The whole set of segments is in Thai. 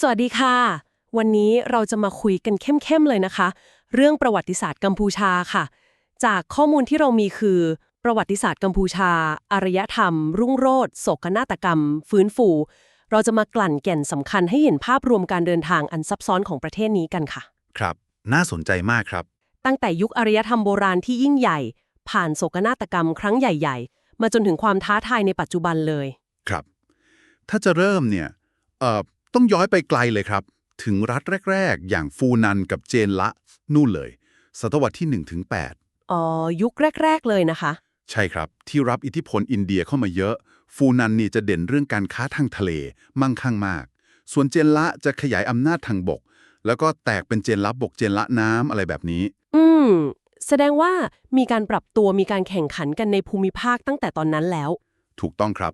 สวัสดีค่ะ วันนี้เราจะมาคุยกันเข้มๆเลยนะคะ เรื่องประวัติศาสตร์กัมพูชาค่ะ จากข้อมูลที่เรามีคือ ประวัติศาสตร์กัมพูชา อารยธรรม รุ่งโรจน์โศกนาฏกรรม ฟื้นฟู เราจะมากลั่นแก่นสำคัญให้เห็นภาพรวมการเดินทางอันซับซ้อนของประเทศนี้กันค่ะ ครับ น่าสนใจมากครับ ตั้งแต่ยุคอารยธรรมโบราณที่ยิ่งใหญ่ ผ่านโศกนาฏกรรมครั้งใหญ่ ๆ มาจนถึงความท้าทายในปัจจุบันเลย ครับ ถ้าจะเริ่มเนี่ยเอ่อ ต้องย้อนไปไกลเลยครับ ถึงรัฐแรก ๆ อย่างฟูนันกับเจนละ นู่นเลย ศตวรรษที่ 1 ถึง 8 อ๋อ ยุคแรก ๆ เลยนะคะ ใช่ครับ ที่รับอิทธิพลอินเดียเข้ามาเยอะ ฟูนันนี่จะเด่นเรื่องการค้าทางทะเล มั่งคั่งมาก ส่วนเจนละจะขยายอำนาจทางบก แล้วก็แตกเป็นเจนละบกเจนละน้ำอะไรแบบนี้ อืม แสดงว่ามีการปรับตัวมีการแข่งขันกันในภูมิภาคตั้งแต่ตอนนั้นแล้ว ถูกต้องครับ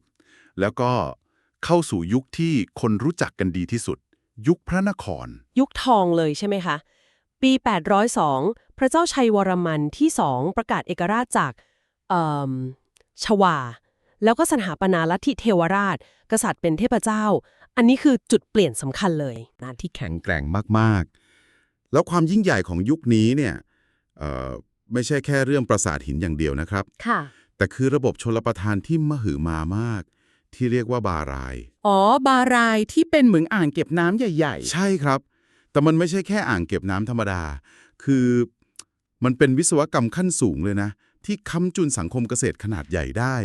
แล้วก็ เข้าสู่ยุคที่คนรู้จักกันดีที่สุด ยุคพระนคร ยุคทองเลยใช่ไหมคะ ปี 802 พระเจ้าชัยวรมันที่สองประกาศเอกราชจากเอ่มชวา แล้วก็สถาปนาลัทธิเทวราช กษัตริย์เป็นเทพเจ้า อันนี้คือจุดเปลี่ยนสำคัญเลยนะที่แข็งแกร่งมาก ๆ แล้วความยิ่งใหญ่ของยุคนี้เนี่ยเอ่อไม่ใช่แค่เรื่องปราสาทหินอย่างเดียวนะครับ ค่ะ แต่คือระบบชลประทานที่มหึมามาก ที่เรียกว่าบาราย อ๋อ บารายที่เป็นเหมืองอ่างเก็บน้ำใหญ่ใช่ครับ แต่มันไม่ใช่แค่อ่างเก็บน้ำธรรมดา คือมันเป็นวิศวกรรมขั้นสูงเลยนะ ที่ค้ำจุนสังคมเกษตรขนาดใหญ่ได้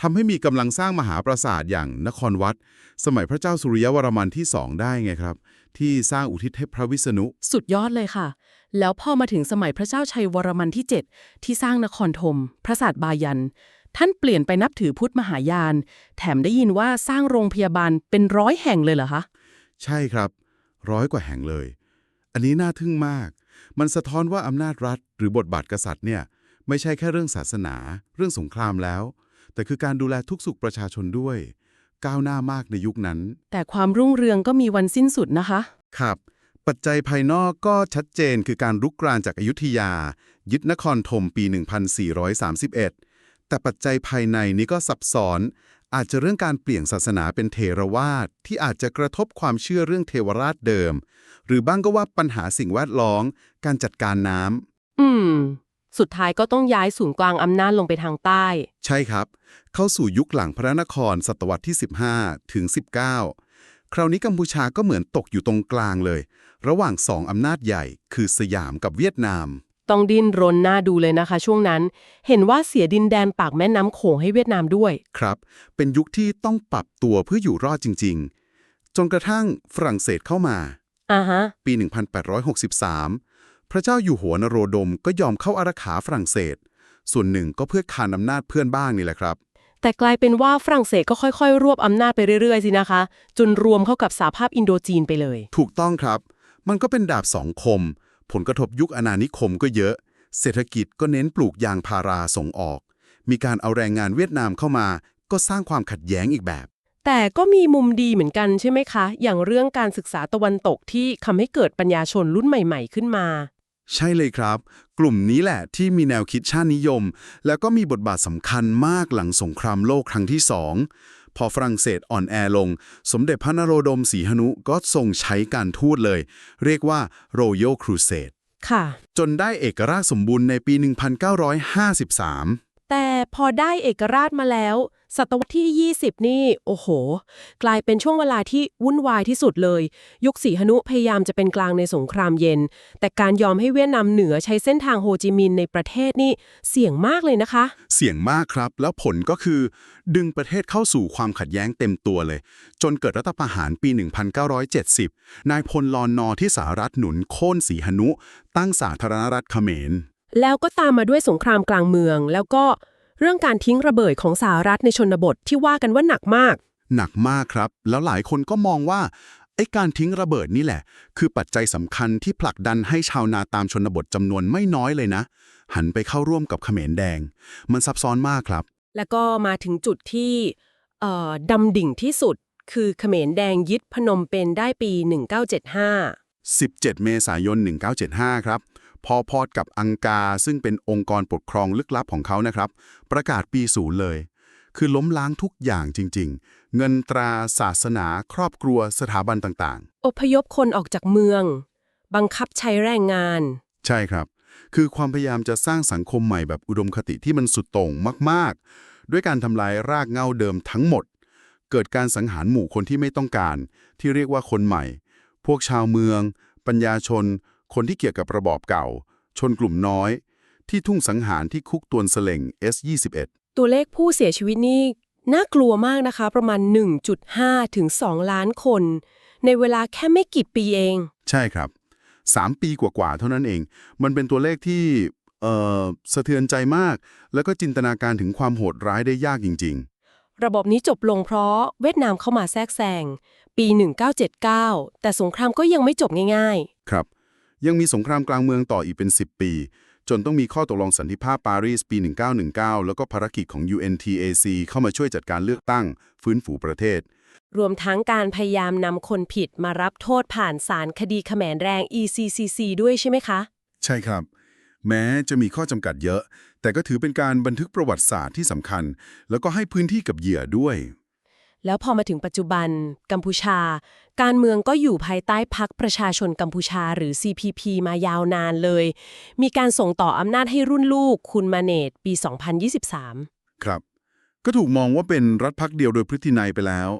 ทำให้มีกำลังสร้างมหาปราสาทอย่างนครวัด สมัยพระเจ้าสุริยวรมันที่สองได้ไงครับ ที่สร้างอุทิศให้พระวิษณุ ๆ สุดยอดเลยค่ะ แล้วพอมาถึงสมัยพระเจ้าชัยวรมันที่ 7 ที่สร้างนครธม พระศาสตร์บายัน ท่านเปลี่ยนไปนับถือพุทธมหายาน แถมได้ยินว่าสร้างโรงพยาบาลเป็นร้อยแห่งเลยเหรอคะ ใช่ครับ ร้อยกว่าแห่งเลย อันนี้น่าทึ่งมาก มันสะท้อนว่าอำนาจรัฐ หรือบทบาทกษัตริย์เนี่ย ไม่ใช่แค่เรื่องศาสนา เรื่องสงครามแล้ว แต่คือการดูแลทุกสุขประชาชนด้วย ก้าวหน้ามากในยุคนั้น แต่ความรุ่งเรืองก็มีวันสิ้นสุดนะคะ ครับ ปัจจัยภายนอกก็ชัดเจนคือการรุกรานจากอายุทยา ยึดนครธมปี 1431 แต่ปัจจัยภายในนี้ก็ซับซ้อน อาจจะเรื่องการเปลี่ยนศาสนาเป็นเทรวาสที่อาจจะกระทบความเชื่อเรื่องเทวราชเดิม หรือบ้างก็ว่าปัญหาสิ่งแวดล้อมการจัดการน้ำอืม สุดท้ายก็ต้องย้ายศูนย์กลางอำนาจลงไปทางใต้ ใช่ครับ เข้าสู่ยุคหลังพระนครศตวรรษที่ 15 ถึง 19 คราวนี้กัมพูชาก็เหมือนตกอยู่ตรงกลางเลย ระหว่างสองอำนาจใหญ่ คือสยามกับเวียดนาม ต้องดิ้นรนหน้าดูเลยนะคะ ช่วงนั้น เห็นว่าเสียดินแดนปากแม่น้ำโขงให้เวียดนามด้วย ครับ เป็นยุคที่ต้องปรับตัวเพื่ออยู่รอดจริง ๆ จนกระทั่งฝรั่งเศสเข้ามา อ่าฮะ ปี 1863 พระเจ้าอยู่หัวนโรดมก็ยอมเข้าอารักขาฝรั่งเศส ส่วนหนึ่งก็เพื่อคานอำนาจเพื่อนบ้างนี่แหละครับ แต่กลายเป็นว่าฝรั่งเศสก็ค่อยๆ รวบอำนาจไปเรื่อยๆสินะคะ จนรวมเข้ากับสหภาพอินโดจีนไปเลย ถูกต้องครับ มันก็เป็นดาบสองคม ผลกระทบยุคอาณานิคมก็เยอะ เศรษฐกิจก็เน้นปลูกยางพาราส่งออก มีการเอาแรงงานเวียดนามเข้ามา ก็สร้างความขัดแย้งอีกแบบ แต่ก็มีมุมดีเหมือนกันใช่ไหมคะ อย่างเรื่องการศึกษาตะวันตกที่ทำให้เกิดปัญญาชนรุ่นใหม่ ๆ ขึ้นมา ใช่เลยครับ กลุ่มนี้แหละที่มีแนวคิดชาตินิยม แล้วก็มีบทบาทสำคัญมากหลังสงครามโลกครั้งที่สอง พอฝรั่งเศสอ่อนแอลง สมเด็จพระนโรดมศรีหนุก็ทรงใช้การทูตเลย เรียกว่า Royal Crusade ค่ะจนได้เอกราชสมบูรณ์ในปี 1953 แต่พอได้เอกราชมาแล้ว ศตวรรษที่ 20 นี่ โอ้โห กลายเป็นช่วงเวลาที่วุ่นวายที่สุดเลย ยุคสีหนุพยายามจะเป็นกลางในสงครามเย็น แต่การยอมให้เวียดนามเหนือใช้เส้นทางโฮจิมินห์ในประเทศนี่เสี่ยงมากเลยนะคะ เสี่ยงมากครับ แล้วผลก็คือ ดึงประเทศเข้าสู่ความขัดแย้งเต็มตัวเลย จนเกิดรัฐประหารปี 1970 นายพลลอนนอที่สหรัฐหนุนโค่นสีหนุตั้งสาธารณรัฐเขมรแล้วก็ตามมาด้วยสงครามกลางเมือง แล้วก็ เรื่องการทิ้งระเบิดของสหรัฐในชนบทที่ว่ากันว่าหนักมาก หนักมากครับ แล้วหลายคนก็มองว่าไอ้การทิ้งระเบิดนี่แหละ คือปัจจัยสำคัญที่ผลักดันให้ชาวนาตามชนบทจำนวนไม่น้อยเลยนะ หันไปเข้าร่วมกับเขมรแดง มันซับซ้อนมากครับ แล้วก็มาถึงจุดที่เอ่อดำดิ่งที่สุด คือเขมรแดงยึดพนมเปญได้ปี 1975 17 เมษายน 1975 ครับ พอพอดกับอังกาซึ่งเป็นองค์กรปกครองลึกลับของเขานะครับ ประกาศปีศูนย์เลย คือล้มล้างทุกอย่างจริงเงินตราศาสนา ครอบครัวสถาบันต่างอพยพคนออกจากเมือง บังคับใช้แรงงานๆใช่ครับ คือความพยายามจะสร้างสังคมใหม่แบบอุดมคติที่มันสุดโต่งมากๆ ด้วยการทำลายรากเหง้าเดิมทั้งหมด เกิดการสังหารหมู่คนที่ไม่ต้องการ ที่เรียกว่าคนใหม่ พวกชาวเมือง ปัญญาชน คนที่เกี่ยวกับระบอบเก่า ชนกลุ่มน้อย ที่ทุ่งสังหารที่คุกตวนเสลง S21 ตัวเลขผู้เสียชีวิตนี่น่ากลัวมากนะคะ ประมาณ 1.5 ถึง 2 ล้านคน ในเวลาแค่ไม่กี่ปีเอง ใช่ครับ 3 ปีกว่าๆเท่านั้นเอง มันเป็นตัวเลขที่เอ่อสะเทือนใจมาก แล้วก็จินตนาการถึงความโหดร้ายได้ยากจริงระบบนี้จบลงเพราะเวียดนามเข้ามาแทรกแซงปี 1979 แต่สงครามก็ยังไม่จบง่าย ๆ ครับ ยังมีสงครามกลางเมืองต่ออีกเป็น 10 ปี จนต้องมีข้อตกลงสันติภาพปารีสปี 1919 แล้วก็ภารกิจของ UNTAC เข้ามาช่วยจัดการเลือกตั้ง ฟื้นฟูประเทศๆรวมทั้งการพยายามนำคนผิดมารับโทษผ่านศาลคดีเขมรแรง ECCC ด้วยใช่ไหมคะ ใช่ครับ แม้จะมีข้อจำกัดเยอะ แต่ก็ถือเป็นการบันทึกประวัติศาสตร์ที่สำคัญ แล้วก็ให้พื้นที่กับเหยื่อด้วย แล้วพอมาถึงปัจจุบัน กัมพูชา การเมืองก็อยู่ภายใต้พักประชาชนกัมพูชาหรือ CPP มายาวนานเลย มีการส่งต่ออำนาจให้รุ่นลูกคุณมาเนตปี 2023 ครับ ก็ถูกมองว่าเป็นรัฐพักเดียวโดยพฤตินัยไปแล้ว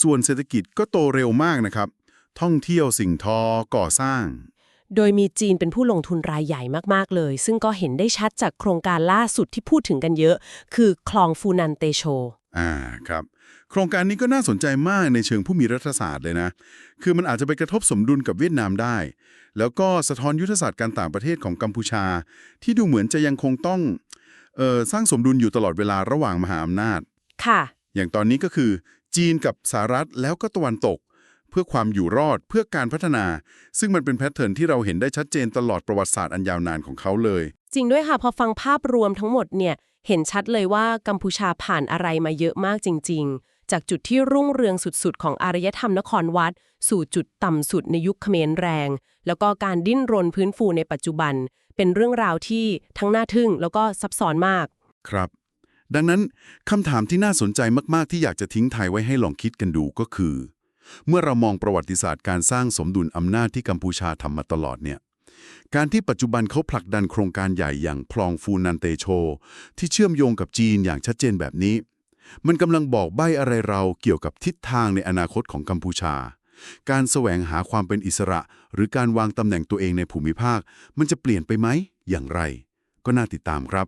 ส่วนเศรษฐกิจก็โตเร็วมากนะครับ ท่องเที่ยวสิ่งทอก่อสร้าง โดยมีจีนเป็นผู้ลงทุนรายใหญ่มากๆเลย ซึ่งก็เห็นได้ชัดจากโครงการล่าสุดที่พูดถึงกันเยอะ คือคลองฟูนันเตโช อ่าครับ โครงการนี้ก็น่าสนใจมากในเชิงผู้มีรัฐศาสตร์เลยนะ คือมันอาจจะไปกระทบสมดุลกับเวียดนามได้ แล้วก็สะท้อนยุทธศาสตร์การต่างประเทศของกัมพูชา ที่ดูเหมือนจะยังคงต้องเอ่อสร้างสมดุลอยู่ตลอดเวลาระหว่างมหาอำนาจ ค่ะ อย่างตอนนี้ก็คือ จีนกับสหรัฐแล้วก็ตะวันตก เพื่อความอยู่รอดเพื่อการพัฒนา ซึ่งมันเป็นแพทเทิร์นที่เราเห็นได้ชัดเจนตลอดประวัติศาสตร์อันยาวนานของเขาเลย จริงด้วยค่ะ พอฟังภาพรวมทั้งหมดเนี่ย เห็นชัดเลยว่ากัมพูชาผ่านอะไรมาเยอะมากจริง ๆ จากจุดที่รุ่งเรืองสุด ๆ ของอารยธรรมนครวัด สู่จุดต่ำสุดในยุคเขมรแรง แล้วก็การดิ้นรนพื้นฟูในปัจจุบัน เป็นเรื่องราวที่ทั้งน่าทึ่งแล้วก็ซับซ้อนมาก ครับ ดังนั้นคำถามที่น่าสนใจมากๆ ที่อยากจะทิ้งทายไว้ให้ลองคิดกันดูก็คือ เมื่อเรามองประวัติศาสตร์การสร้างสมดุลอำนาจที่กัมพูชาทำมาตลอดเนี่ย การที่ปัจจุบันเขาผลักดันโครงการใหญ่อย่างพลองฟูนันเตโช ที่เชื่อมโยงกับจีนอย่างชัดเจนแบบนี้ มันกำลังบอกใบ้อะไรเราเกี่ยวกับทิศทางในอนาคตของกัมพูชา การแสวงหาความเป็นอิสระ หรือการวางตำแหน่งตัวเองในภูมิภาค มันจะเปลี่ยนไปไหมอย่างไร ก็น่าติดตามครับ